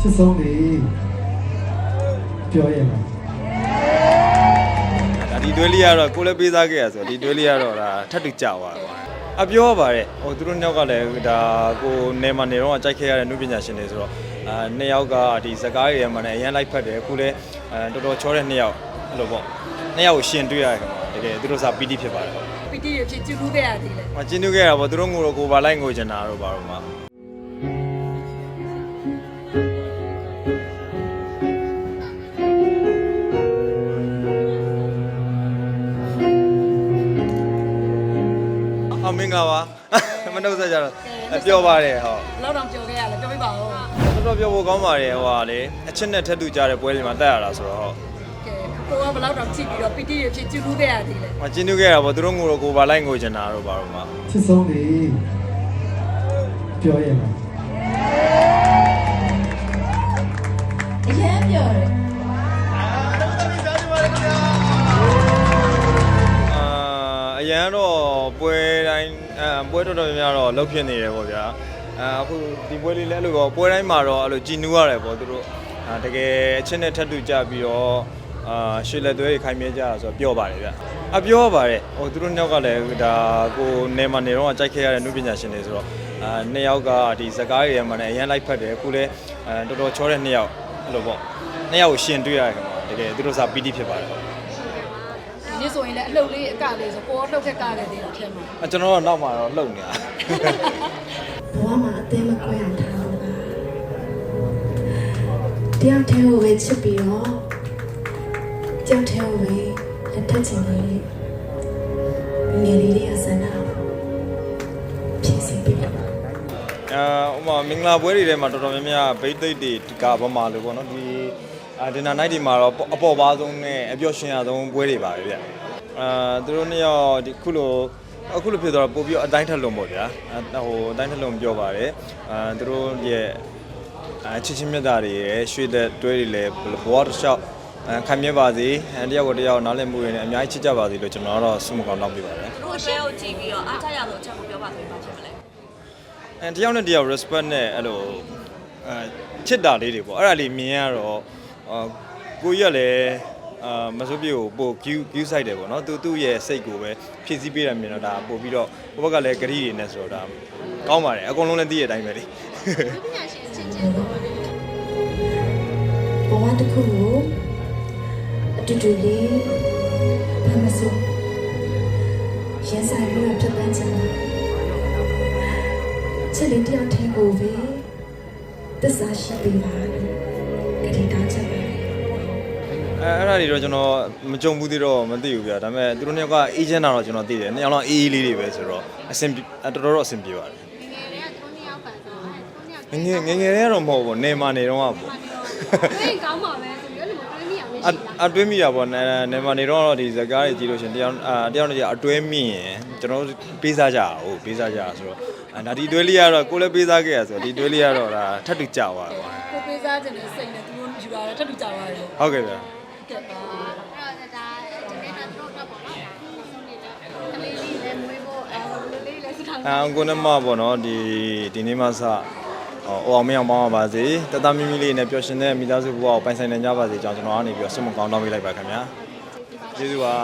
ချစ်ဆုံးနေပြောရမှာဒါဒီတွဲလေးကတော့ကိုလည်းပေးစားခဲ့ရဆိုတော့ဒီတွဲလေးကတော့ဒါထပ်တူကြောက်သွားတယ်ကွာအပြောပါတဲ့ဟိုသူတို့နှစ်ယောက်ကလည်းဒါကိုနေမနေတော့ကြိုက်ခဲ့ရတဲ့နုပညာရှင်တွေဆိုတော့အာနှစ်ယောက်ကဒီဇကားတွေထဲမှာလည်းအရင်လိုက်ဖက်တယ်အခုလည်းအဲတော်တော်ချောတဲ့နှစ်ယောက်အဲ့လိုပေါ့နှစ်ယောက်ကိုရှင်တွေ့ရတယ်ခင်ဗျာတကယ်သူတို့စားပီတိဖြစ်ပါတယ်ပီတီရဖြစ်ကျူးခဲ့ရသေးတယ်။မကျင်းနှုတ်ခဲ့တာပေါ့သူတို့ငိုတော့ကိုပါလိုက်ငိုချင်တာတော့ပါတော့မှာ။ အမင်္ဂလာပါ။မနှုတ်ဆက်ကြတော့အပြောပါတယ်ဟောလောက်တော့ကြော်ခဲ့ရလဲပြောပြပါဦး။တော်တော်ပြောဖို့ကောင်းပါတယ်ဟိုဟာလေအချစ်နဲ့ထက်တူကြတဲ့ပွဲတွေမှာတက်ရတာဆိုတော့ဟောကဲကိုကဘလောက်တော့ကြည့်ပြီးတော့ပီတီရဖြစ်ကျူးခဲ့ရသေးတယ်မကျင်းနှုတ်ခဲ့တာပေါ့သူတို့ငိုတော့ကိုပါလိုက်ငိုချင်တာတော့ပါတော့မှာချစ်ဆုံးနေပြောရမှာအရင်ပြောတယ်အာအရန်တော့ပွဲတိုင်း အဲပွဲတော်တော်များများတော့လှုပ်ဖြစ်နေတယ်ပေါ့ဗျာအာအခုဒီပွဲလေးလည်းအဲ့လိုပေါ့ပွဲတိုင်းမှာတော့အဲ့လိုကြည်နူးရတယ်ပေါ့သူတို့အာတကယ်အချင်းနဲ့ထပ်တူကြပြီးတော့အာရှေ့လက်သွဲတွေခိုင်မြဲကြတာဆိုတော့ပြောပါတယ်ဗျအပြောပါတယ်ဟိုသူတို့နှစ်ယောက်ကလည်းဒါကိုနေမနေတော့ကြိုက်ခဲ့ရတဲ့နုပညာရှင်တွေဆိုတော့အာနှစ်ယောက်ကဒီဇကားတွေထဲမှာလည်းအရင်လိုက်ဖက်တယ်အခုလည်းအဲတော်တော်ချောတဲ့နှစ်ယောက်အဲ့လိုပေါ့နှစ်ယောက်ကိုရှင်တွေ့ရတယ်ခင်ဗျာတကယ်သူတို့စားပီတိဖြစ်ပါတယ် ဒီနေ့ဆိုရင်လည်းအလှုပ်လေးအကလေးဆိုကိုကလှုပ်ခက်ကလည်းသေးတယ်ထဲမှာအကျွန်တော်တော့နောက်မှာတော့လှုပ်နေတာဘဝမှာအသေးမကွဲအောင်ထားလို့ပါတယောက်တည်းကိုပဲချစ်ပြီးတော့တယောက်တည်းကိုပဲလက်ထပ်ချင်တယ်လေငယ်လေးလေးအစမ်းတာဖြစ်စီပြီးတော့အာဥပမာမင်္ဂလာပွဲတွေထဲမှာတော်တော်များများဘိတ်သိက်တွေကဗမာလို့ပေါ့နော်ဒီ အာဒင်နာနိုင်တွေမှာတော့အပေါ်ပါဆုံးနဲ့အပျော်ရှင်ရဆုံးပွဲတွေပါပဲဗျအာသူတို့နှစ်ယောက်ဒီခုလိုအခုလိုဖြစ်သွားတော့ပို့ပြီးတော့အတိုင်းထက်လုံးပေါ့ဗျာအာဟိုအတိုင်းထက်လုံးပြောပါတယ်အာသူတို့ရဲ့အချစ်ချင်းမြတ်တာတွေရဲ့ရွှေသက်တွဲတွေလည်းဘဝတစ်လျှောက်အဲခံမြဲပါစေအဲတယောက်ကိုတယောက်နားလည်မှုတွေနဲ့အများကြီးချစ်ကြပါစေလို့ကျွန်တော်ကတော့ဆုမကောင်းတောင်းပေးပါတယ်သူတို့အရှဲကိုကြည့်ပြီးတော့အားချရလို့အချက်ကိုပြောပါဆိုရင်ဘာဖြစ်မလဲအဲတယောက်နဲ့တယောက် respect နဲ့အဲ့လိုအဲချစ်တာလေးတွေပေါ့အဲ့ဒါလေးမြင်ရတော့ အာကိုကြီးကလည်းအာမစိုးပြေကိုပို့ view view site တယ်ပေါ့နော်သူသူ့ရဲ့စိတ်ကိုပဲဖြည့်ဆည်းပေးတယ်မြင်တော့ဒါပို့ပြီးတော့ဘဘကလည်းဂရီတွေနဲ့ဆိုတော့ဒါကောင်းပါတယ်အကုန်လုံးလည်းသိရတဲ့အတိုင်းပဲလေဘဝတစ်ခုကိုအတူတူလေးဘာမဆိုရင်ဆိုင်ရဖြတ်တန်းချင်တယ်ချစ်လေးတယောက်တည်းကိုပဲသစ္စာရှိပြီးပါလို့ကတိတောင်းချင်ပါတယ် အဲအဲ့ဒါတွေတော့ကျွန်တော်မကြုံဘူးသေးတော့မသိဘူးဗျာဒါပေမဲ့သူတို့နှစ်ယောက်က agent တာတော့ကျွန်တော်သိတယ်နှစ်ယောက်တော့အေးအေးလေးတွေပဲဆိုတော့အဆင်ပြေတော်တော်တော့အဆင်ပြေပါတယ်ငယ်ငယ်ငယ်ငယ်လေးကတော့မဟုတ်ဘူးနေမှာနေတော့ကပေါ့အေးကောင်းပါပဲဆိုပြီးအဲ့လိုတွဲမိအောင်ရှိတာအတွဲမိရပေါ့နေနေမှာနေတော့တော့ဒီဇကားတွေကြည့်လို့ရှင်တရားအာတရားနဲ့အတွဲမိရင်ကျွန်တော်ပေးစားကြအောင်ပေးစားကြအောင်ဆိုတော့ဒါဒီတွဲလေးကတော့ကိုလည်းပေးစားခဲ့ရဆိုတော့ဒီတွဲလေးကတော့ဒါထပ်တူကြပါပါကိုပေးစားခြင်းနဲ့စိတ်နဲ့သူတို့ယူလာတယ်ထပ်တူကြပါတယ်ဟုတ်ကဲ့ဗျာ ကဲပါအဲ့ဒါဒါကျွန်တော်တို့တော့ပေါ့နော်။ဆုံးနေတာကလေးလေးလည်းမွေးဖို့အဲလိုလေးလည်းစထားအာကိုနမပေါ့နော်ဒီဒီနေ့မှစဟိုအောင်မင်းအောင်ပေါင်းပါပါစေတတမီမီလေးနဲ့ပျော်ရှင်တဲ့မိသားစုဘဝကိုပိုင်ဆိုင်နိုင်ကြပါစေကြောင်းကျွန်တော်ကနေပြီးတော့ဆုမကောင်းတောင်းပေးလိုက်ပါခင်ဗျာကျေးဇူးပါ